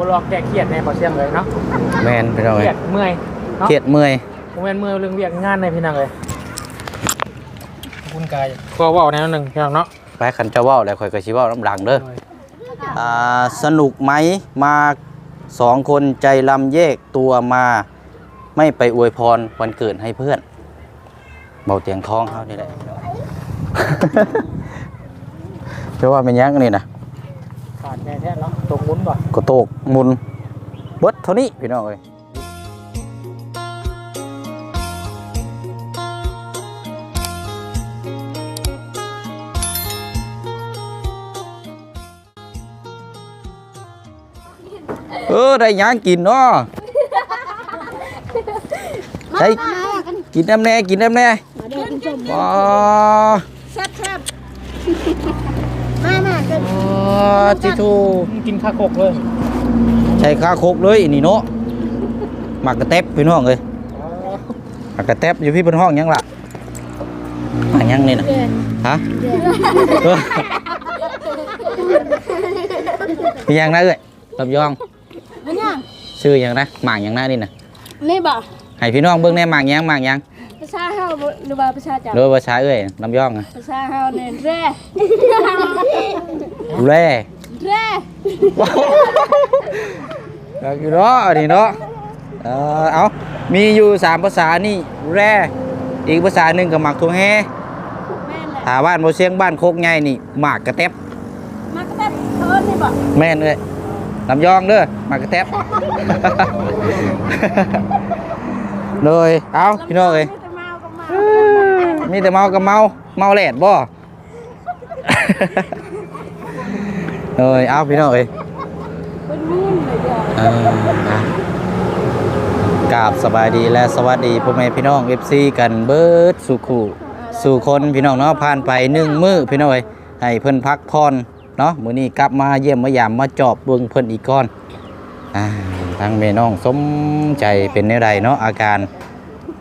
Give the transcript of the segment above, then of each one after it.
บ่ลอกแก้เครียดแน่บ่เสียงเลยเนาะแมนพี่น้องเคเอ้รียยดเมื่อยเนาะเครียดเมื่อยบ่แม่นเมื่อยเรื่องเวียกงานในพี่น้องเลยขอบคุณกายก็เว้าแนวหนึงพี่น้องเนาะไปขันเจ้าเว้าแล้วข่อยก็สิเว้าน้ำหลังเด้อ อ่าสนุกไหมมาสองคนใจลำแยกตัวมา ไม่ไปอวยพรวันเกิดให้เพื่อนเบาเตียงทองเขานี่แหละเชื่อว่าเป็นยังนี่นะ ขาดแน่แท้เนาะตกหมุนบ่กระโตกหมุนเบิดเท่านี้พี่น้องเอ้ยเออได้หยังกินเนาะได้กินน้ำแน่กินน้ำแน่ว้าแซ่บแซ่บมามาเกิน จิทูกินข้าวโคกเลย ใช้ข้าโคกเลยนี่เนาะหมักกระเต็บพี่น้องเลยหมักกระเต็บอยู่พี่บนห้องยังล่ะหมักยังนี่นะเดือนฮะเออพี่ยังนะเอ้ยลำยองอันยังชื่อยังนะหมากยังนะนี่นะนี่บ่ให้พี่น้องเบิ่งแน่หมากยังหมากยังภา ษาเฮาบ่หรือว่าภาษาจับโดยภาษาเอ้ยลำยองอะภาษาเฮาเนี่ยแร่แร่แร่อยากอยู่เนาะนี่เนาะเออเอามีอยู่สามภาษานี่แร่อีกภาษาหนึ่งกับหมักทวงแฮแม่นแหละถาบ้านโมเสียงบ้านโคกใหญ่นี่หมากกระเต็บมากระตัดเอิ้นนี่บ่แม่นเลยลำยองเด้อหมากกระเต็บเลยเอาพี่น้องเอ้ย มีแต่เมากับเมามีแต่เมากับเมา เมาแหลดบ่เลยเอาพี่น้องเอ้ยเป็นมีนเลยจ้ะเอออะกราบสบายดีและสวัสดีพ่อแม่พี่น้อง FC กันเบิดสู่คู่สู่คนพี่น้องเนาะผ่านไปหนึ่งมื้อพี่น้องเอ้ยให้เพิ่นพักพรเนาะมื้อนี้กลับมาเยี่ยมมายามมาจอบเบิ่งเพิ่นอีกก่อนอ่าทางแม่น้องสมใจเป็นแนวใดเนาะอาการ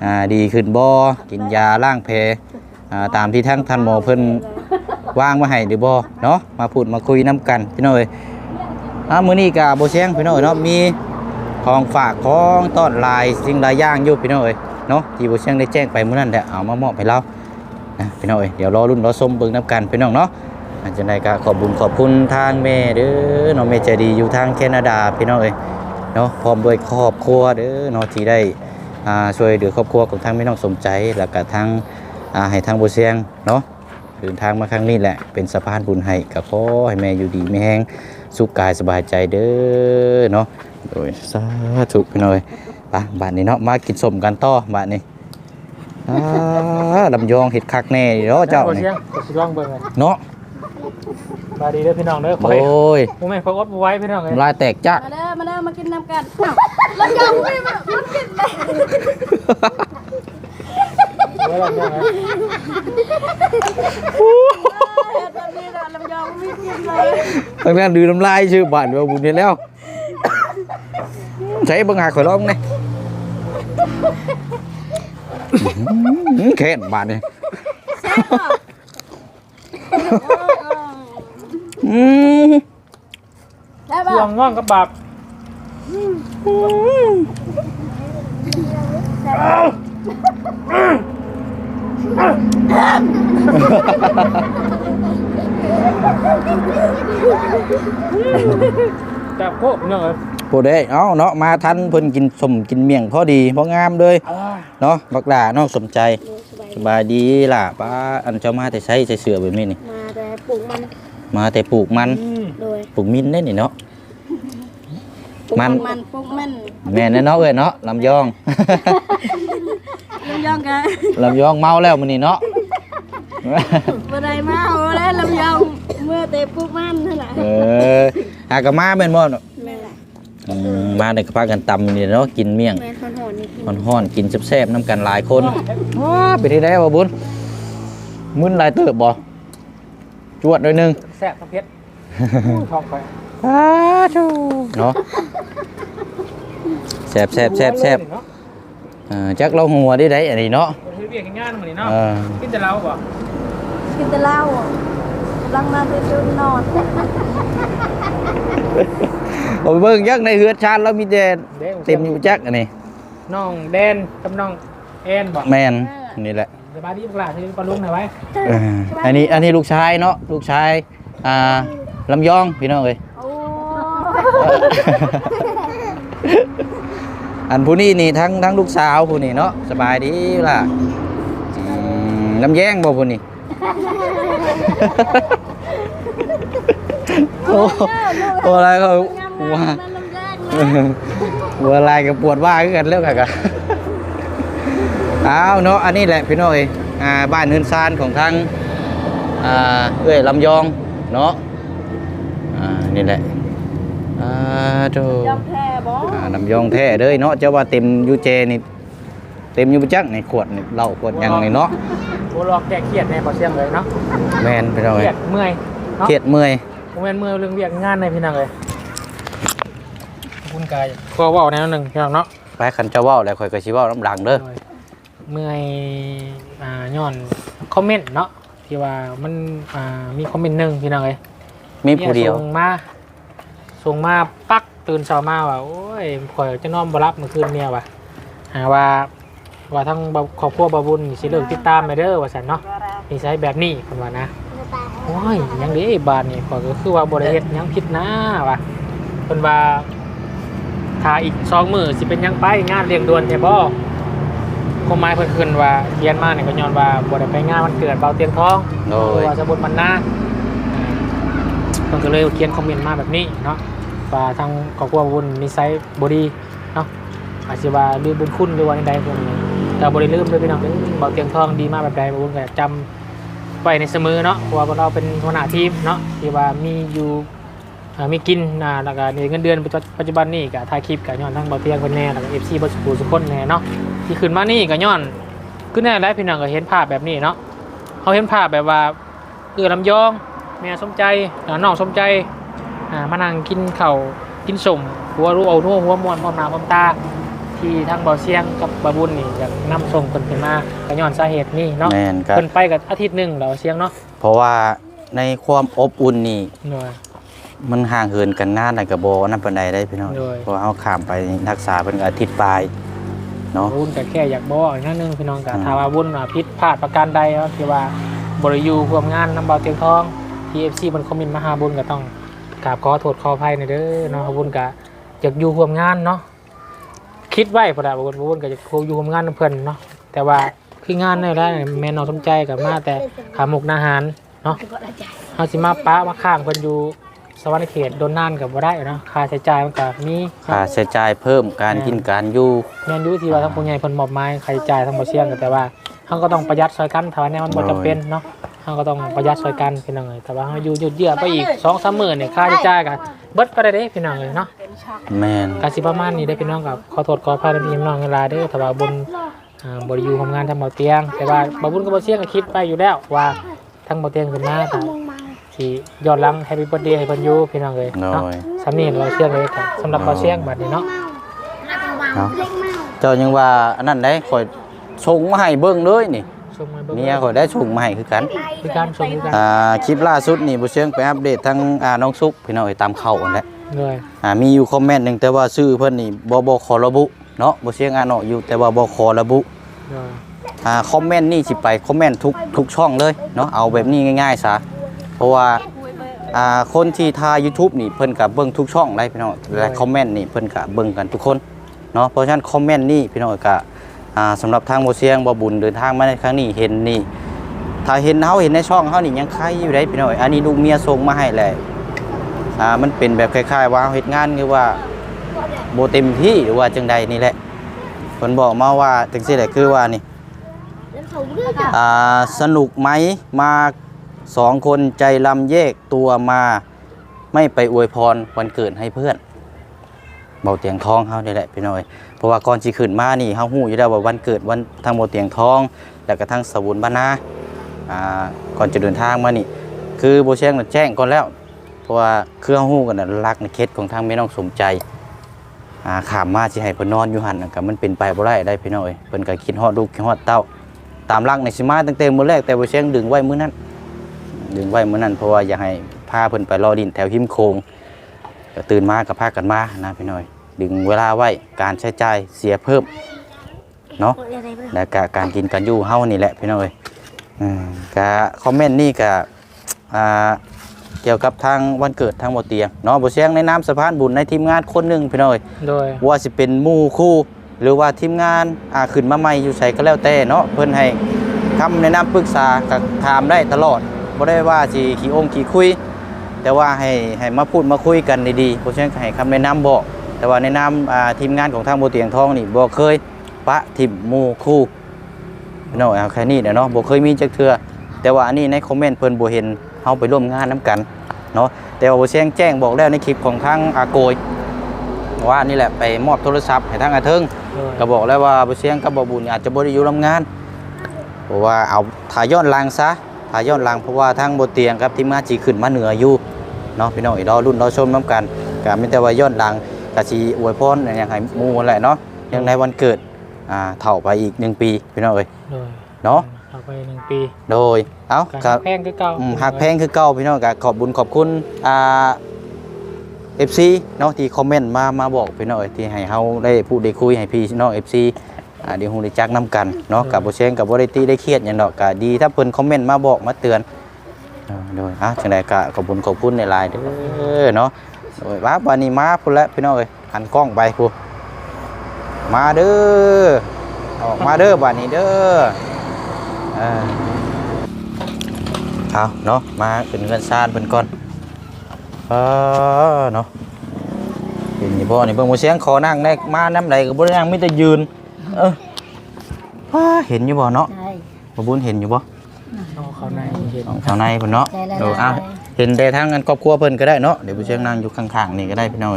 อ่าดีขึ้นบ่กินยาล้างแผลอ่าตามที่ทั้งท่านหมอเพิ่นวางมาให้หรือบ่เนาะมาพูดมาคุยนํกันพี่น้องเอ้ยอ่ามื้อนี้ก็บ่เสียงพี่น้อยเนาะมีของฝากของต้อนลายสิ่งหลายอย่างอยู่พี่น้อยเนาะที่บ่เชียงได้แจ้งไปมื้อนั้นแหละเอามามอบให้เรานะพี่น้อยเดี๋ยวรอรุ่นรอชมเบิ่งนํกันพี่น้องเนาะอันจังไดก็ขอบคุญขอบคุณทางแม่เด้อน้องแม่ใจดีอยู่ทางแคนาดาพี่น้องเอ้ยเนาะพร้อมด้วยครอบครัวเด้อเนาะที่ได้ ช่วยเหลือครอบครัวของทางแม่น้องสมใจแล้วก็ทางอ่าให้ทางบ่เชียงเนาะเดินทางมาครั้งนี้แหละเป็นสะพานบุญให้ก็ขอให้แม่อยู่ดีมีแฮงสุขกายสบายใจเด้อเนาะโดยสาธุพี่น้อยไปบ้านนี้เนาะมากินสมกันต่อบ้านนี้อ่าลำยองเห็ดคักแน่เนาะเจ้าบ่นี่เสียงก็สิลองเบิ่งเลยเนาะ บายดีเด้อพี่น้องเด้อขอโอให้้ยบ่แม่นขออดบ่ไหว้พี่น้องเอ้ยลายแตกจ้ะมาเด้อมาเด้อมากินน้ำกันอ้าวแล้วยังไม่มามันกินเลยไว้ลองยังไงเฮ็ดแบบนี้ละลำยองไม่กินเลยทางนั้นดื้อน้ำลายชื่อบ้านว่าบุญนี่แล้วใช้บังหาข่อยร้องนี่อื้อหือแค่นบ้านนี่ แซ่บบ่ อืมแซ่บบ่ช่วงง่วงกับบาปจับโคกพี่น้องเอ้ยโปรเด้เอ้าเนาะมาทันเพิ่นกินสมกินเมี่ยงพอดีพองามเลยอ้ายเนาะบักหลาเนาะสมใจสบายดีล่ะป้าอันเจ้ามาแต่ใช้ใส่เสื้อแบบนี้นี่มาแต่ปลูกมัน มาแต่ปลูกมันอืมโดยปลูกมินได้นี่เนาะปลูกมัน มันปลูกมันแม่นแน่เนาะเอ้ยเนาะลำยองลำยองกันลำยองเมาแล้วมื้อนี้เนาะบ่ได้มาเอาแล้วลำยองเมื่อแต่ปลูกมันนั่นแหละเออหากะมาแม่นบ่เนาะแม่นล่ะอืมมาได้ก็พากันตำนี่เนาะกินเมี่ยงแม่นคนหอนนี่กินฮ้อนๆกินแซ่บๆน้ำกันหลายคนว้าไปที่ได้บ่บุญมึนหลายเติบบ่ จวดหน่อยหนึงแซ่บทั้งเผ็ดท้องไปอ้าชูเนาะแซ่บแซ่บแซ่บแซ่บเนาะเออจักเราหัวได้ได้อันนี้เนาะเฮ็ดเวียกเฮ็ดงานมื้อนี้เนาะเออกินแต่เหล้าบ่กินแต่เหล้ากำลังมาไปซื้อนอนผมเบิ่งยักในเฮือดชาติแล้วมีแต่เด้งเต็มอยู่จักอันนี้น้องแดนกับน้องแอนบอกแมนนี่แหละ สบายดีพวกหลานที่ปลาลุงหน่อยไว้เอออันนี้อันนี้ลูกชายเนาะลูกชายอ่าลำยองพี่น้องเอ้ยโอ้อันผู้นี้นี่ทั้งทั้งลูกสาวผู้นี้เนาะสบายดีล่ะอืมลำแยงบ่ผู้นี้โอ้โอ้อะไรก็ว่ามันลำแรกเออหัวลายกับปวดว่าคือกันแล้วกันเอาเนาะอันนี้แหละพี่น้องเอ้ยอ่าบ้านเฮือนซานของทางอ่าเอ้ยลำยองเนาะอ่านี่แหละอ่าโธ่ยอมแพ้บ่อ่าลำยองแท้เด้ยเนาะเจ้าว่าเต็มอยูเจนี่เต็มอยูบ่จักในขวดนี่เหล้าขวดหยังนี่เนาะโอ้หลอกแกเครียดในพอเสียงเลยเนาะแม่นพี่น้องเคเอ้รียยดเมื่อยเนาะเครียดเมื่อยผมเป็นเมื่อยเรื่องเวียกงานในพี่น้องเลยขอบคุณกายก็เว่าแนวหนึ่งพี่น้องเนาะไปคันเจ้าเว้าแล้วข่อยก็สิเว้าน้ำดังเด้อ เมื่อยอ่าย้อนคอมเมนต์เนาะที่ว่ามันอ่ามีคอมเมนต์หนึ่งพี่น้องเลยมีผู้เดียวส่งมาส่งมาปักตื่นเช้ามาว่าโอ้ยข่อยจะนอนบ่รับเมื่อคืนเนี่ยว่ะหาว่าว่าทั้งบ่ครอบครัวบาบุญนี่สิเลิกติดตามไปเด้อว่าซั่นเนาะนิสัยแบบนี้เพิ่นว่านะโอ้ยหยังเด้บาดนี่ข่อยก็คือว่าบ่ได้เฮ็ดหยังผิดนะว่ะเพิ่นว่าถ้าอีก2มื้อสิเป็นหยังไปงานเลี้ยงด่วนแท้บ่ ก็หมายเพิ่นขึ้นว่าเรียนมาเนี่ยก็ย้อนว่าบ่ได้ไปงานวันเกิดเบาเตียงทองโดหรือยว่าสมุดมันนามันก็เลยเขียนคอมเมนต์มาแบบนี้เนาะว่าทางครอบครัวบุญนิสัยบดีเนาะอาจจะว่าลืมบุญคุณหรือว่าใดๆพวกนี้แต่บริลืมเลยพี่น้องเด้อบอกเตียงทองดีมากแบบใดบุญก็จำไว้ในเสมอเนาะเพราะว่าพวกเราเป็นหัวหน้าทีมเนาะที่ว่ามีอยู่อ่า มีกินนะแล้วก็ในเงินเดือนปัจจุบันนี่กับถ่ายคลิปกับย้อนทั้งเบาเตียงคนแน่แล้วก็เอฟซีบัสกูสุกคนแน่เนาะที่ขึ้นมานี่กับย้อนขึ้นแน่ได้พี่น้องก็เห็นภาพแบบนี้เนาะเขาเห็นภาพแบบว่าเอือลำยองแม่สมใจอ่าน้องสมใจอ่ามานั่งกินข้าวกินสมหัวรู้เอาทั่วหัวมวนพร้อมหน้าพร้อมตาที่ทางเบาเสียงกับบาบุญนี่อยากนำส่งคนขึ้นมาก็ย้อนสาเหตุนี่เนาะแม่นก็เพิ่นไปกับอาทิตย์หนึ่งแล้วเสียงเนาะเพราะว่าในความอบอุ่นนี่หน่อย มันห่างเหินกันนานแล้วก็บ่นั่นปานใดได้พี่น้องโดย เพราะว่าเฮาข้ามไปรักษาเป็นอาทิตย์ปลายเนาะบาบุญก็แค่อยากบอกอีกนิดนึงพี่น้องกับอืมถ้าว่าบุญว่าผิดพลาดประการใดเนาะที่ว่าบริยูร่วมงานนำเบาเตียงทองทีเอฟซีมันคอมเมนต์มาหาบุญก็ต้องกราบขอโทษขออภัยในอยเด้อเนาะบุญก็อยากอยู่ร่วมงานเนาะคิดไว้พอได้บางคนบางคนก็จะคงอยู่ทำงานนำเพื่อนเนาะแต่ว่าคืองานในได้แม่น้องสมใจกับมาแต่ขาหมกนาหารเนาะ เขาสิมาป้ามาข้างเพิ่นอยู่ สวรรค์เขตโดนนานกับบ่ได้เนาะค่าใช้จ่ายมันก็มีค่าใช้จ่ายเพิ่มการกินการอยู่แม่นอยู่ที่ว่าทั้งผู้ใหญ่เพิ่นมอบหมายค่าใช้จ่ายทั้งบ่เสี่ยงกันแต่ว่าเฮาก็ต้องประหยัดซอยกันถ้าว่าแนวมันบ่จำเป็นเนาะเฮาก็ต้องประหยัดซอยกันพี่น้องเอ้ยแต่ว่าเฮาอยู่ยืดเยื้อไปอีก2-3มื้อเนี่ยค่าใช้จ่ายก็เบิดไปได้เด้พี่น้องเอ้ยเนาะแม่นกสิประมาณนี้ได้อพี่น้องกับขอโทษขออภัยในพี่น้องเวลาเด้อถ้าว่าบุญอ่าบริยูทำงานทำเบาเตียง แต่ว่าบาบุญกับเบาเสียงก็คิดไปอยู่แล้วว่าทั้งเบาเตียงเป็นหน้าแต่ ที่ย้อนหลังแฮปปี้เบิร์ดเดย์ให้เพิ่นอยู่พี่น้องเลยโดเนาะยสำนีเราเสียงเลยครับสำหรับเบาเสียงบัดนี้เนาะเนาะเจ้ายังว่าอันนั้นได้ข่อยส่งมาให้เบิ่งเลยนี่ชมมาเบิ่งเมียข่อยได้ส่งมาให้คือกันคือการชมคือการอ่าคลิปล่าสุดนี่บ่เชิงไปอัปเดตทั้งอ่าน้องซุปพี่น้องเอ้ยตามเข้าอันแหละ เลย อ่ามีอยู่คอมเมนต์หนึงแต่ว่าชื่อเพิ่นนี่บ่บ่ขอระบุเนาะบ่เชียงอ่านออกอยู่แต่ว่าบ่ขอระบุเลยอ่าคอมเมนต์นี่สิไปคอมเมนต์ทุกทุกช่องเลยเนาะเอาแบบนี้ง่ายๆซะ เพราะว่าอ่าคนที่ทาย YouTube นี่เพิ่นก็เบิ่งทุกช่องได้พี่น้องและคอมเมนต์นี่เพิ่นก็เบิ่งกันทุกคนเนาะเพราะฉะนั้นคอมเมนต์นี่พี่น้องก็อ่าสำหรับทางบ่เชียงบ่บุญเดินทางมาในครั้งนี้เห็นนี่ถ้าเห็นเฮาเห็นในช่องเฮานี่ยังใครอยู่ได้พี่น้องอันนี้ลูกเมียส่งมาให้แหละอ่ามันเป็นแบบคล้ายๆ ว่าเฮ็ดงานคือว่าบ่เต็มที่หรือว่าจังใดนี่แหละเพิ่นบอกมาว่าจังซี่แหละคือว่านี่อ่าสนุกไหมมา สองคนใจลำแยกตัวมาไม่ไปอวยพรวันเกิดให้เพื่อนเบาเตียงทองเฮานี่แหละพี่น้อยเพราะว่าก่อนสิขึ้นมานี่เฮาฮู้อยู่แล้วว่าวันเกิดวันทางเบาเตียงทอง แล้วก็ทั้งสวุนบ้านนาอ่าก่อนจะเดินทางมานี่ คือโบเชียงน่ะแจ้งก่อนแล้ว เพราะว่าเครื่องหู้กันน่ะรักในเคสของทางแม่น้องสมใจอ่าขามมาสิให้เพิ่นนอนอยู่หั่นน่ะก็มันเป็นไปบ่ได้ได้พี่น้อยเพิ่นก็คิดฮอดลูกคิดฮอดเต้าตามรักในสิมาตั้งแต่มื้อแรกแต่โบเชียงดึงไว้มื้อนั้น ดึงไว้มื้อนั้นเพราะว่าอยากให้พาเพิ่นไปรอดินแถวหิมโคงก็ตื่นมากับพากันมานะพี่น้อย ดึงเวลาไว้การใช้จ่ายเสียเพิ่มเนาะอะไรเพื่อนแล้วก็การกินการอยู่เฮานี่แหละพี่น้อยอืมก็คอมเมนต์นี่ก็อ่าเกี่ยวกับทางวันเกิดทางบ่เตียงเนาะบ่เสียงในนามสะพานบุญในทีมงานคนหนึงพี่น้อยโดยว่าสิเป็นหมู่คู่ หรือว่าทีมงานอ่าขึ้นมาใหม่อยู่ไสก็แล้วแต่เนาะเพิ่นให้คำแนะนำปรึกษาก็ถามได้ตลอด บ่ได้ว่าสิขี้องขี้คุย แต่ว่าให้ให้มาพูดมาคุยกันดีๆเพราะฉะนั้นก็ให้คำแนะนำบอกแต่ว่าแนะนำอ่าทีมงานของทางโบเตียงทองนี่บ่เคยปะทิมหมู่คู่เนาะเอาแค่นี้เด้อเนาะบ่เคยมีจักเทื่อแต่ว่าอันนี้ในคอมเมนต์เพิ่นบ่เห็นเฮาไปร่วมงานนํกันเนาะแต่ว่าบ่เสียงแจ้งบอกแล้วในคลิปของทางอาโกยว่านี่แหละไปมอบโทรศัพท์ให้ทางอาเทิงโดยก็บอกแล้วว่าบ่เสียงกับบ่บุญอาจจะบ่ได้อยู่ร่วมงานเพราะว่าเอาถ่ายย้อนหลังซะ ถ่ายย้อนหลังเพราะว่าทางบ่เตียงครับทีมงานสิขึ้นมาเหนืออยู่เนาะพี่น้องอีรอรุ่นรอชมน้ำกันก็มีแต่ว่าย้อนหลังกะสิอวยพรอย่างให้หมู่แหละเนาะยังในวันเกิดอ่าเฒ่าไปอีกหนึ่งปีพี่น้องเอ้ยโดยเนาะเอาไปหนึ่งปี โดยเอ้าการก็แพงคือเก่าอืมหักแพงคือเก่าพี่น้องก็ขอบบุญขอบคุณอ่า FC เนาะที่คอมเมนต์มามาบอกพี่น้องเอ้ยที่ให้เฮาได้พูดได้คุยให้พี่น้อง FC อ่าเดี๋ยวฮู้ได้จักนํกันเนาะกับบ่เชงกับบ่ได้ตีได้เครียดหยังดอกก็ดีถ้าเพิ่นคอมเมนต์มาบอกมาเตือนเออโดยอะจังไดก็ขอบคุณขอบคุณในไลน์เด้อเนาะโดยว่าวันนี้มาพุ่นแล้วพี่น้องเอ้ยหันกล้องไปพูนมาเด้อออกมาเด้อบัดนี้เด้อเออเอาเนาะมาเป็นเงินซานเพิ่นก่อนเออเนาะเห็นอยู่บ่นี่เบิ่งบ่เสียงขอนั่งได้มาน้ำใดก็บ่ได้นั่งมีแต่ยืน เออว้าเห็นอยู่บ่เนาะใช่บ่บุญเห็นอยู่บ่เอาเข้าในเห็นของชาวในเพิ่นเนาะใช่แล้วเดี๋ยวอะเห็นแต่ทางกันครอบครัวเพิ่นก็ได้เนาะเดี๋ยวผู้เชี่ยงนั่งอยู่ข้างๆนี่ก็ได้พี่น้อง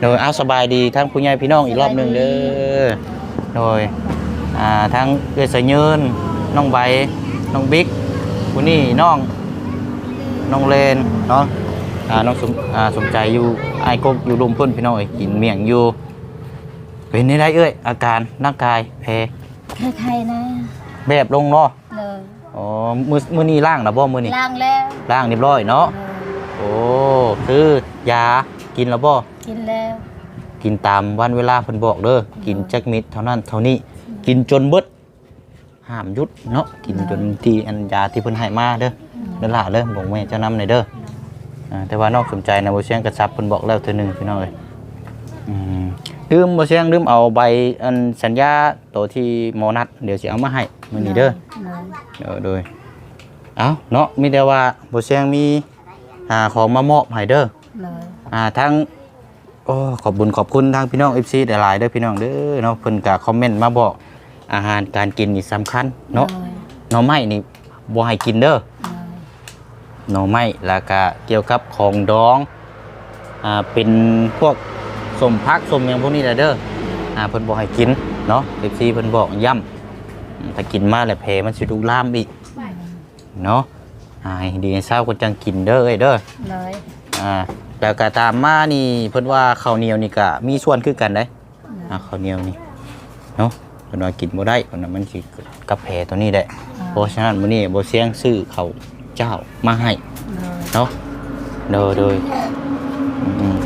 โดยเอาสบายดีทั้งผู้ใหญ่พี่น้องอีกรอบหนึงเด้อโดยอ่าทั้งเอื้อสายเยินน้องใบน้องบิ๊กผู้นี่น้อง น้องเลนเนาะอ่าน้องสมอ่าสมใจอยู่ไอ้ายกกอยู่รุมเพิ่นพี่น้องเอ้ยกินเมี่ยงอยู่ เป็นได้เอ้ยอาการร่างกายแพ้ใครๆนะ แบบลงเนาะเลยอ๋อมือมือนี้ล่างนะบ่มือนี้ล้างแล้วล่างเรียบร้อยเนาะโอ้คือยากินแล้วบ่กินแล้วกินตามวันเวลาเพิ่นบอกเด้อกินจักเม็ดเท่านั้นเท่านี้กินจนเบิดห้ามหยุดเนาะกินจนที่อันยาที่เพิ่นให้มาเด้อเด้อล่ะเด้อบอกแม่เจ้านำหน่อยเด้ออ่าแต่ว่านอกสนใจนะบ่เสียงกระซับเพิ่นบอกแล้วเทื่อหนึงพี่น้องเอ้ยอืม ลืมบ่เสียงลืมเอาใบอันสัญญาตัวที่หมอนัดเดี๋ยวสิเอามาให้มื้อนี้เด้อเลยเออโดยเอาเนาะมีแต่ว่าบเสียงมีอ่าของมามอบให้เด้อเลยอ่าทั้งโอ้ขอบบุญขอบคุณทางพี่น้อง FC หลายๆเด้อพี่น้องเด้อเนาะเพิ่นก็คอมเมนต์มาบอกอาหารการกินนี่สำคัญเนาะหน่อไม้นี่บ่ให้กินเด้อหน่อไม้แล้วก็เกี่ยวกับของดองอ่าเป็นพวก สมพักสมหยังพวกนี้แหละเด้ออ่าเพิ่นบ่ให้กินเนาะ FC เพิ่นบอกย้ำอืมถ้ากินมาแล้วแผลมันสิลุกลามอีกเนาะอ่าให้ดีให้เศร้าคนจังกินเด้อเอ้ยเด้อเลยอ่าแล้วก็ตามมานี่เพิ่นว่าข้าวเหนียวนี่ก็มีส่วนคือกันได้อ่าข้าวเหนียวนี่เนาะเพิ่นว่ากินบ่ได้เพิ่นว่ามันสิเกิดกับแผลตัวนี้ได้เพราะฉะนั้นมื้อนี้บ่เสียงซื้อข้าวเจ้ามาให้เลยเนาะเด้อเด้อ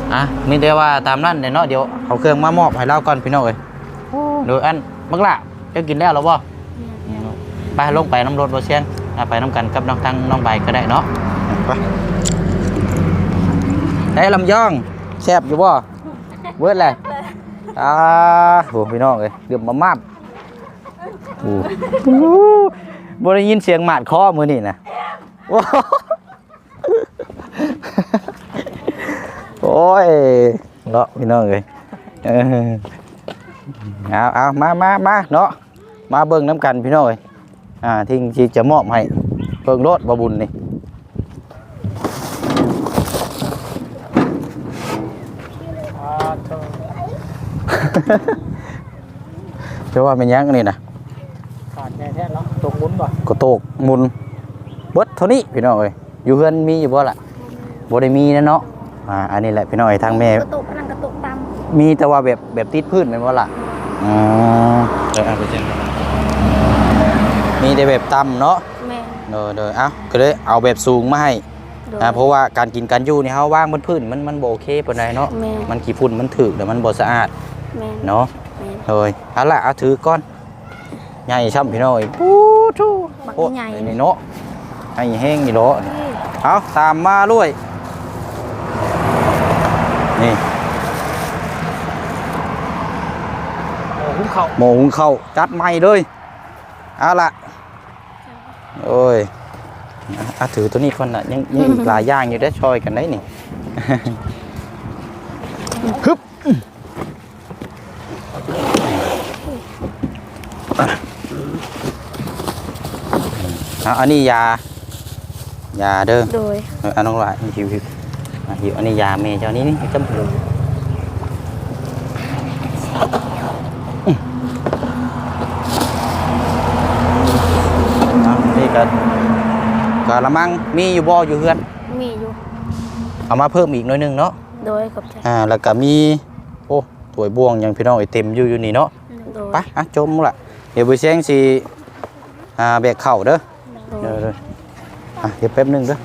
อืมอะมีแต่ว่าตามนั้นเด้อเนาะเดี๋ยวเอาเครื่องมามอบให้เราก่อนพี่น้องเอ้ยโดยอันบักละเจ้ากินแล้วหรอบ่อืมไปลงไปน้ำรถบ่เชียงอะไปน้ำกันกับน้องทั้งน้องใบก็ได้เนาะไปได้ลำย่องแซ่บอยู่บ่เบิดเลยอ่าโหพี่น้องเอ้ยเดือบมามาบโอ้โหบ่ได้ยินเสียงหมาดคอมือนี่นะโอ้ โอ้ยเนาะพี่น้องเอ้ยเอาเอามามามาเนาะมาเบิ่งน้ำกันพี่น้อยอ่าที่ที่จะมอบให้เบิ่งรถบบุญนี่เธอเชื่อว่าเป็นยังนี่นะขาดแน่แท้เนาะตกมุ้นป่ะกระโตกมุนเบิดเท่านี้พี่น้อยอยู่เฮือนมีอยู่บ่ล่ะบ่ได้มีนะเนาะ อ่าอันนี้แหละพี่น้อยทางแม่กระตุกพลังกระตุกตามมีแต่ว่าแบบแบบติดพื้นแม่นบ่ล่ะอ๋อเออเอาไปเจนมีแต่แบบต่ำเนาะแม่เด้อเด้อเอ้าก็เลยเอาแบบสูงมาให้โดย อ่าเพราะว่าการกินการอยู่นี่เฮาว่างบนพื้นมันมันบ่โอเคปานใดเนาะแม่นมันขี้ฝุ่นมันถึกเดี๋ยวมันบ่สะอาดแม่นเนาะ แม่นเฮ้ยเอาล่ะเอาถือก่อนใหญ่ช่ำพี่น้อยปู๊ทูบักโอ้ใหญ่นี่เนาะให้แห้งนี่เนาะเอาตามมาด้วย นี่โอ้หุ้มเข่าหมูหุงข้าวจัดใหม่เลยเอาล่ะโอ้ยอะถือตัวนี้ก่อนนะยังยังอีกหลายอย่างอยู่ได้อช่วยกันได้นี่ ฮึบอะอันนี้ยายาเด้อ โดย เอออันน้องหลายหิวหิวอะ หิวอันนี้ยาเมย์เจ้านี้นี่จำเป็นเอานี่กันกะละมังมีอยู่บ่อยู่เฮือน มีอยู่ เอามาเพิ่มอีกหน่อยหนึงเนาะ โดยขอบใจ อ่า แล้วก็มี โอ้ถ้วยบวงยังพี่น้องไอเต็มอยู่อยู่นี่เนาะโดยไปอะจมละเดี๋ยวไปเสียงสิอ่าแบกเข่าเด้อโดเดี๋ยวยเด้ออะเดี๋ยวแป๊บหนึงเด้อ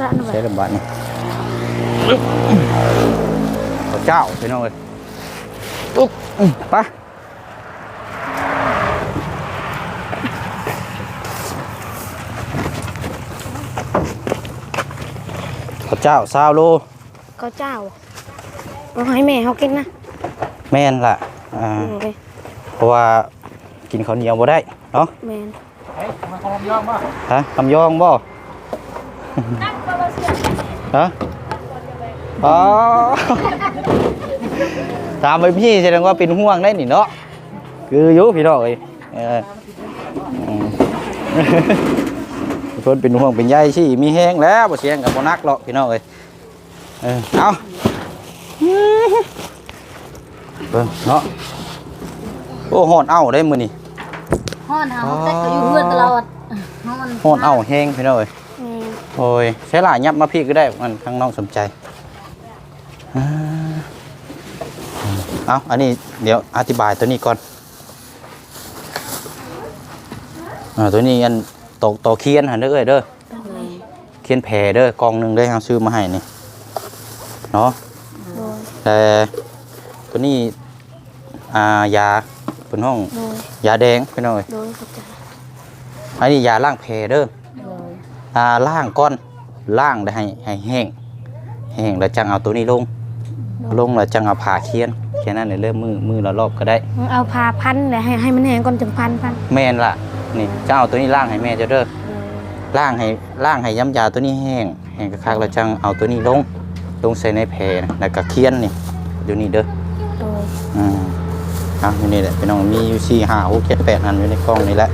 ร้านแบใช้บลำบากนี่พระ เจ้าพี่น้องเลยอุ๊บอืมไปพระเจ้าซาวโลเขาเจ้าเอาให้แม่เขากินนะ แม่นล่ะอ่าโดยเพราะว่ากินข้าวเหนียวบ่ได้เนาะแม่นเฮ้ยมาของลำยองมาฮะลำยองบ่ฮะ อ๋อตามไปพี่แสดงว่าเป็นห่วงได้นี่เนาะคืออยู่พี่น้องเอ้ยเอออืมเพิ่นเป็นห่วงเป็นใยชี่มีแห้งแล้วบ่เสียงกับบ่นักหรอกพี่น้องเอ้ยเออเอาเบิ่งเนาะโอ้หอนเอ้าได้มื้อนี้ฮ้อนหาเขาแต่ก็อยู่เพื่อนตลอดฮ้อนหอนเอ้าแห้งพี่น้องเอ้ยแม่นโอ้ยใช้หลายยับมาพี่ก็ได้มันทั้งน้องสนใจอ่า เอาอันนี้เดี๋ยวอธิบายตัวนี้ก่อนอ่าตัวนี้อันตกตอเคียนหันเด้อเอ้ยเด้อเคียนแผ่เด้อกองหนึ่งได้เอาซื้อมาให้นี่เนาะโดยแต่ตัวนี้อ่ายาเป็นห้องโดยยาแดงพี่น้องเอ้ยโดยขอบใจอันนี้ยาล้างแผลเด้อเลยอ่าล่างก้อนล่างได้ให้ให้แห้งแห้งแล้วจังเอาตัวนี้ลง ลงแล้วจังเอาผ่าเคียนแค่นั้นเลยเริ่มมือมือละรอบก็ได้ เอาพาพันเลยให้ให้มันแห้งก่อนจึงพันพันแม่นล่ะนี่จะเอาตัวนี้ล่างให้แม่เจะเด้อล่างให้ล่างให้ย้ำยาตัวนี้แห้งแห้งกระคักแล้วจังเอาตัวนี้ลงลงใส่ในแผลนะแล้วก็เคียนนี่อยู่นี่เด้อโดยอืมเอาอยู่นี่แหละพี่น้องมีอยู่สี่ห้าหกเจ็ดแปดอันอยู่ในกล้องนี่แหละ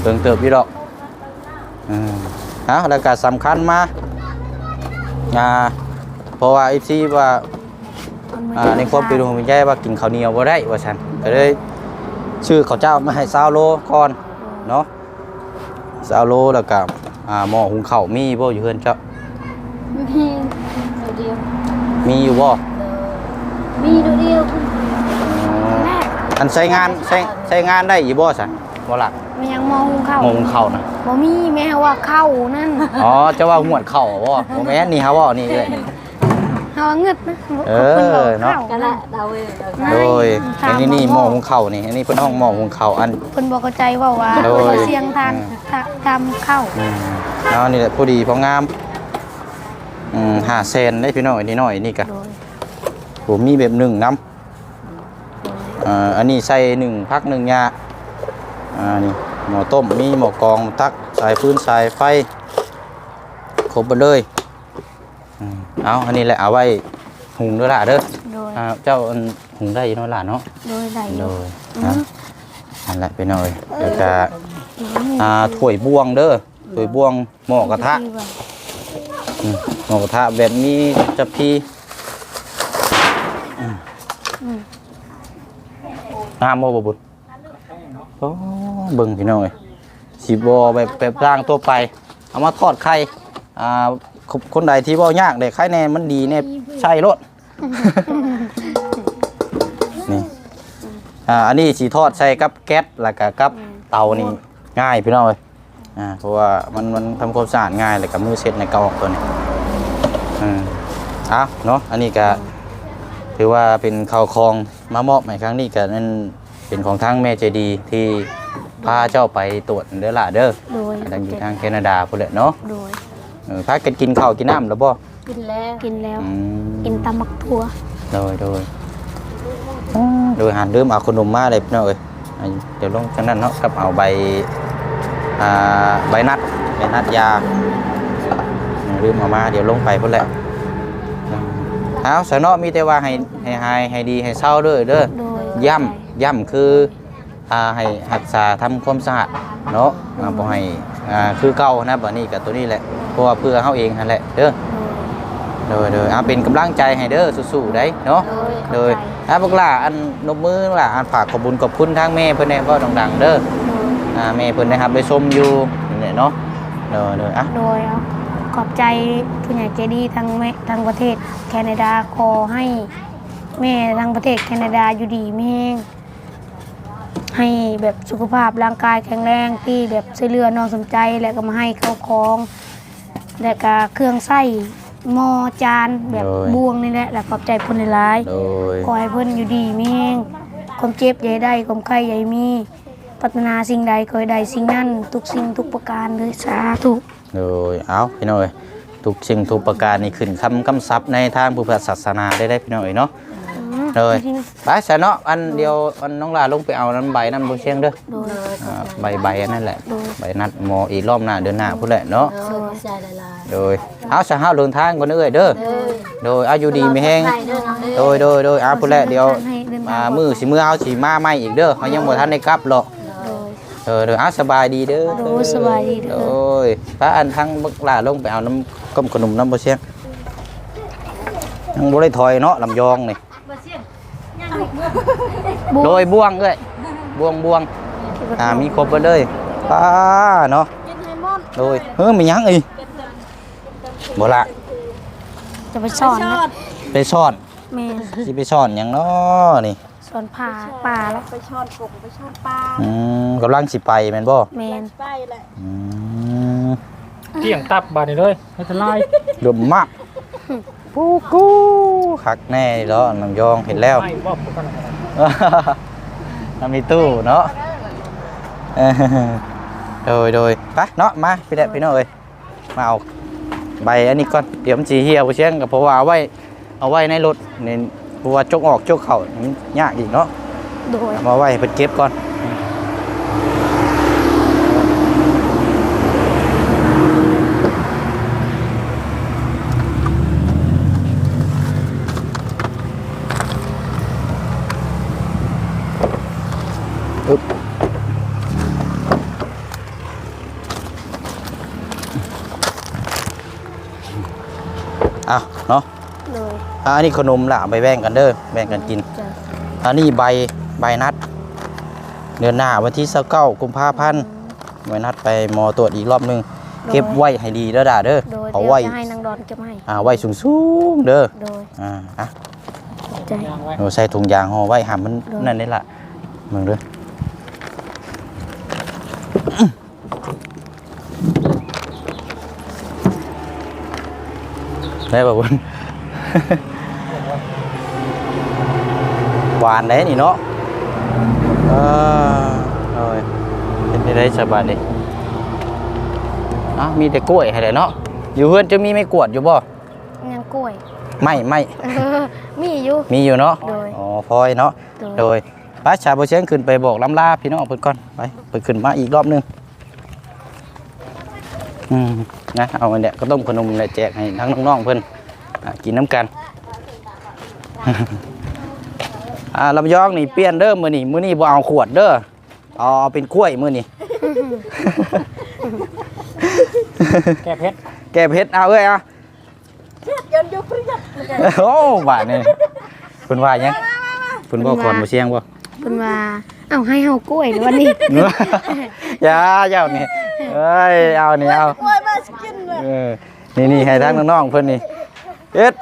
เติงเติบอยู่ดอกอืมเอาแล้วก็สำคัญมาอ่าเพราะว่าไอซีว่า อ่าในความเป็นห่วงเป็นใยว่ากินข้าวเหนียวบ่ได้ว่าฉันก็เลยชื่อข้าวเจ้ามาให้ซาวโลก่อนเนาะซาวโลแล้วก็อ่าหม้อหุงข้าวมีบ่อยู่เฮือนเจ้ามีดูเดียวมีอยู่บ่มีดูเดียวอ๋ออันใช้งานใช้ใช้งานได้อยู่บ่ซะบ่ล่ะมันยังมองเข้าหม้อหุงข้าวนะบ่มีแม่ว่าเข้านั่นอ๋อจะว่าหวดข้าวบ่บ่แม่นนี่ฮะบ่นี่เลย เฮาเงึดนะเออเนาะกันละดาวเองโดยอันนี้นี่หม้อหุงข้าวนี่อันนี้เพิ่นห้องหม้อหุงข้าวอัน เพิ่นบอกเข้าใจว่าว่าโดยเพิ่นเสียงทานทำเข้าอืมเอานี่แหละพอดีพองามอืม5เซนได้พี่น้อยนี่น้อยนี่ก็โดยผมมีแบบหนึ่งน้ำอ่าอันนี้ใส่หนึ่งพักหนึ่งยาอ่านี่หม้อต้มมีหม้อกรองตักสายฟืนสายไฟครบหมดเลยอืม เอาอันนี้แหละเอาไว้หุงด้วยล่ะเด้อโดยอ่าเจ้าอันหุงได้อยี่เน้อยล่ะเนาะโดยไหลโดโดยยนะอันแหละไปหน่อยแล้วก็อ่าถ้วยบวงเด้อถ้วยบวงหม้อกระทะอืมหม้อกระทะแบบนี้จะพีน้ำโมบบุญโอ้เบิ่งพี่น้องเอ้ยสีบอแบบแบบร่างตัวไป เอามาทอดไข่อ่า คนคนใดที่บ่ยากได้ไข่แน่มันดีแน่ใช่รถนี่อ่าอันนี้สีทอดใส่กับแก๊สแล้วก็กับเตานี่ง่ายพี่น้องเอ้ยอ่าเพราะว่ามันมันทำความสะอาดง่ายเลยกับมือเช็ดในกระบอกตัวนี้เอาเนาะอันนี้ก็ถือว่าเป็นข่าวคองมามอบในครั้งนี้ก็นั่นเป็นของทางแม่ใจดีที่พาเจ้าไปตรวจเด้อล่ะเด้อโดยทางอยู่ทางแคนาดาพุ่นแหละเนาะโดย เออพากันกินข้าวกินน้ำแล้วบ่กินแล้วกินแล้ว อืมกินตำมักทั่วโดยโดยโดยหันลืมเอาขนมมาเลยพี่น้องเอ้ยอันเดี๋ยวลงจากนั้นเนาะกับเอาใบอ่าใบนัดใบนัดยาลืมเอามาเดี๋ยวลงไปพุ่นแหละเอาสนอมีแต่ว่าให้ให้ให้ให้ดีให้เศร้าเด้อเด้อ โดยย่ำย่ำคืออ่าให้รักษาทำความสะอาดเนาะอ่าบ่ให้ อ่าคือเก่านะบัดนี้กับตัวนี้แหละเพราะว่าเพื่อเฮาเองนั่นแหละเด้อโดยโดยเอาเป็นกำลังใจให้เด้อสู้ๆได้เนาะโดยโดยอะพวกล่ะอันนบมือล่ะอันฝากขอบคุญขอบคุณทางแม่เพิ่นแน่เว้าดังๆเด้ออ่าแม่เพิ่นนะครับไปชมอยู่นี่แหละเนาะโดยโดยอะโดยเอาขอบใจผู้ใหญ่ใจดีทางแม่ทางประเทศแคนาดาขอให้แม่ทางประเทศแคนาดาอยู่ดีมีแรง ให้แบบสุขภาพร่างกายแข็งแรงที่แบบช่วยเหลือน้องสนใจแล้วก็มาให้เข้าวของ และก็เครื่องใส้หม้อจานแบบบวงนี่แหละแล้วขอบใจเพิ่นหลายๆโดยขอให้เพิ่นอยู่ดีมีแรงความเจ็บอย่าให้ได้ความไข้อย่าให้มีพัฒนาสิ่งใดขอให้ได้สิ่งนั้นทุกสิ่งทุกประการเลยสาธุ โดยเอาพี่น้องเอ้ยทุกสิ่งทุกประการนี่ขึ้นคำคำศัพท์ในทางพุทธศาสนาได้ได้พี่น้องเอ้ยเนาะ เลยไปซะเนาะอันเดียวอันน้องลาลงไปเอาน้ำใบน้ำบนเชียงเด้อโดยอ่าใบใบอันนั่นแหละใบนัดหมออีกรอบหน้าเดือนหน้าพุ่นแหละเนาะเออใจละลายโดยเอาสะห้าเดินทางก่อนเอ้ยเด้อเออโดยอายุดีไม่แห้งไข่เด้อน้องเด้อโดยโดยโดยอาพุ่นแหละเดี๋ยวให้เดินทางมามือสิมือเอาสิมาใหม่อีกเด้อเขายังบ่ทันได้กลับหรอกโดยเออเด้อเอาสบายดีเด้อโดยสบายดีเด้อโดยพระอันทั้งบักหลาลงไปเอาน้ำก้มขนมน้ำบ่เชียงยังบ่ได้ถอยเนาะลำยองนี่ โดยบ่วงเอ้ยบ่วงบ่วงอ่ามีครบเบิดเลยป้าเนาะโดยเฮ้ยมีหยังอีกบ่ละจะไปสอนนะไปซ่อนแม่สิไปซ่อนหยังเนาะนี่สอนผ่าป่าแล้วอืมกำลังสิไปแม่นบ่แม่นอืมเกี่ยงตับบาดนี่เลยไม่เป็นไรดมมากปูกู คักแน่เนาะน้ำยองเห็นแล้วไม่บอกผมกันน้ำมีตู้เนาะเออโดยโดยไปเนาะมาพี่แดดพี่น้องเอ้ยมาเอาใบอันนี้ก่อนเดี๋ยวมันสีเหี่ยวเชียงกับเพราะว่าเอาไว้เอาไว้ในรถนี่เพราะว่าจกออกจกเข่ามันยากอีกเนาะโดยเอามาไว้ให้เพิ่นเก็บก่อนอึ๊บอะเนาะ โดย อะอันนี้ขนมละเอาไปแบ่งกันเด้อแบ่งกันกินจ้ะอันนี้ใบใบนัด เดือนหน้าวันที่เก้ากุมภาพันธ์ใบนัดไปหมอตรวจอีกรอบหนึง เก็บไว้ให้ดีเด้อด่าเด้อโดยเอาเดี๋ยวไว้จะให้นางดอนเก็บให้อ่าไว้สูงสูงๆเด้อโดยอ่าอะใจยางไว้เราใส่ถุงยางห่อไว้หามมันโดยนั่นนี่ล่ะมึงเด้อได้ป่ะบุญห วานได้นี่เนาะเออเอ้ยเป็นไปได้สบายดีอะมีแต่กล้วยให้เลยเนาะอยู่เพื่อนจะมีไม่กวดอยู่บ่ยังกล้วยไม่ไม่เออมีอยู่มีอยู่เนาะโดยอ๋อพลอยเนาะโดโดยยป้าชาโบเชียงขึ้นไปบอกลำลาพี่น้องเพิ่นก่อนไปเพิ่นขึ้นมาอีกรอบหนึงอืมนะเอาอันเนี้ยก็ต้มขนมเนี่ยแจกให้ทั้งน้องๆเพิ่นอะกินน้ำกัน อ่าลำยองนี่เปลี่ยนเด้อมื้อนี้มื้อนี้บ่เอาขวดเด้อเอาเอาเป็นกล้วยมื้อนี้แก้เพชรแก้เผ็ดเอาเอ้ยเอาโอ้บาดนี่เพิ่นว่าหยังเพิ่นบ่ก่อนบ่เชียงบ่เป็นว่าเอาให้เฮากล้วยในวันนี้ อย่าเจ้านี่เอ้ยเอานี่เอาเออนี่นี่ให้ทั้งน้องๆเพิ่นนี่เอ็ด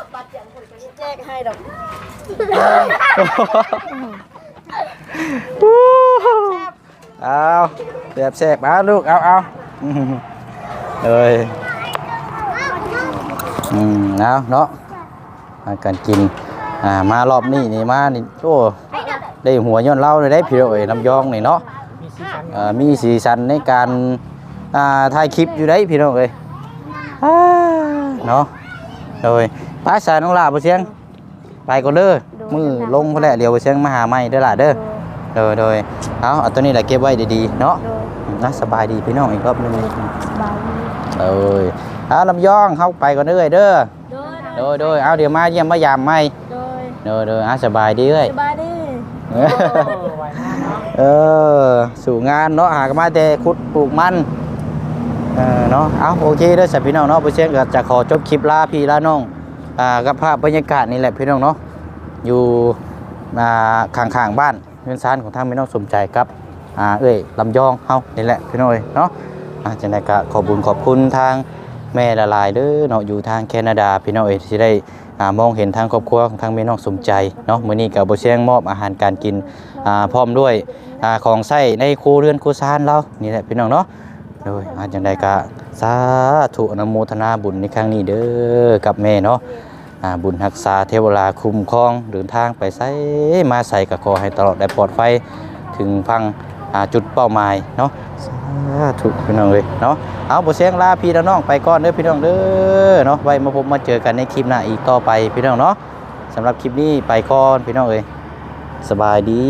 เอาแซ่บแซ่บเอาลูก เอาเอาเอ้ยอืมเอาเนาะอาการกิน อ่า มารอบนี้นี่มานี่โอ้ได้หัวย้อนเล่าเลยได้พี่น้องเอ้ยลำยองนี่เนาะมีสีสันเอ่อมีสีสันในการอ่าถ่ายคลิปอยู่ได้พี่น้องเอ้ยเนาะโดยป้าสายน้องลาบ่เสียง ไปก่อนเด้อมือลงพุ่นแหละเดี๋ยวบ่เสียงมาหาใหม่เด้อล่ะเด้อโดยโดยเอาเอาตัวนี้แหละเก็บไว้ดีๆเนาะโดยนะสบายดีพี่น้องอีกรอบหนึงสบายดีเอ้ยเอาลำยองเข้าไปก่อนเด้อเด้อโดยโดยโดยเอาเดี๋ยวมาเยี่ยมมายามใหม่โดยโดยโดยเอาสบายดีเอ้ยสบายดีโอ้ไว้หน้าเนาะเออสู่งานเนาะหากมาแต่ขุดปลูกมันเออเนาะเอาโอเคเด้อสัพี่น้องเนาะไปเช่นก็จะขอจบคลิปลาพี่ลาน้องอ่า กับภาพบรรยากาศนี่แหละพี่น้องเนาะอยู่อ่าข้างๆบ้านเพื่อนซานของทางพี่น้องสมใจครับอ่าเอ้ยลำยองเฮานี่แหละพี่น้องเอ้เนาะอ่าจังไดก็ขอบุญขอบคุณทางแม่ละลายเด้อเนาะอยู่ทางแคนาดาพี่น้องเอ้ยที่ได้อ่ามองเห็นทางครอบครัวของทางแม่น้องสมใจเนาะมื้อนี้ก็บ่เชียงมอบอาหารการกินอ่าพร้อมด้วยอ่าของใส้ในครูเรือนครูซานเรานี่แหละพี่น้องเนาะโดยอาจังใดกะ สาธุอนโมทนาบุญในครั้งนี้เด้อกับแม่เนาะอ่าบุญรักษาเทวราคุ้มครองเดินทางไปไสมาใส่ก็ขอให้ตลอดได้ปลอดภัยถึงพังจุดเป้าหมายเนาะสาธุพี่น้องเลยเนาะเอาบ่เสียงลาพี่น้องไปก่อนเด้อพี่น้องเด้อเนาะไว้มาพบมาเจอกันในคลิปหน้าอีกต่อไปพี่น้องเนาะสำหรับคลิปนี้ไปก่อนพี่น้องเอ้ยสบายดี